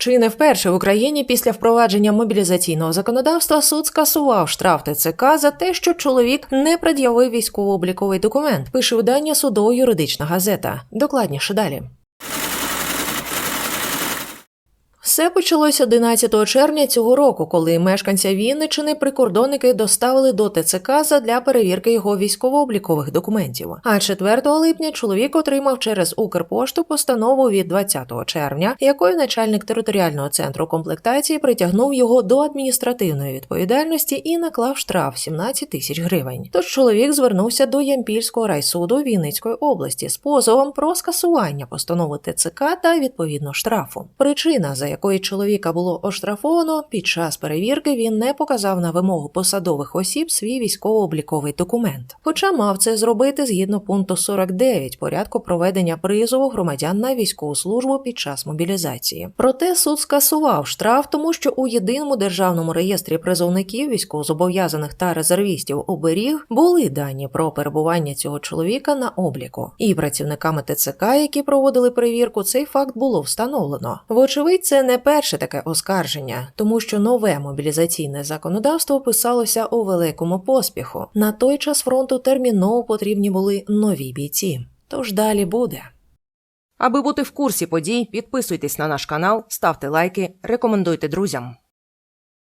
Чи не вперше в Україні після впровадження мобілізаційного законодавства суд скасував штраф ТЦК за те, що чоловік не пред'явив військово-обліковий документ, пише видання судово-юридична газета. Докладніше далі. Все почалось 11 червня цього року, коли мешканця Вінничини прикордонники доставили до ТЦК задля перевірки його військово-облікових документів. А 4 липня чоловік отримав через Укрпошту постанову від 20 червня, якою начальник територіального центру комплектації притягнув його до адміністративної відповідальності і наклав штраф 17 тисяч гривень. Тож чоловік звернувся до Ямпільського райсуду Вінницької області з позовом про скасування постанови ТЦК та відповідно штрафу. Причина, за якої чоловіка було оштрафовано, під час перевірки він не показав на вимогу посадових осіб свій військово-обліковий документ, хоча мав це зробити згідно пункту 49 порядку проведення призову громадян на військову службу під час мобілізації. Проте суд скасував штраф, тому що у єдиному державному реєстрі призовників, військовозобов'язаних та резервістів оберіг були дані про перебування цього чоловіка на обліку. І працівниками ТЦК, які проводили перевірку, цей факт було встановлено. Вочевидь, це перше таке оскарження, тому що нове мобілізаційне законодавство писалося у великому поспіху. На той час фронту терміново потрібні були нові бійці. Тож далі буде. Аби бути в курсі подій, підписуйтесь на наш канал, ставте лайки, рекомендуйте друзям.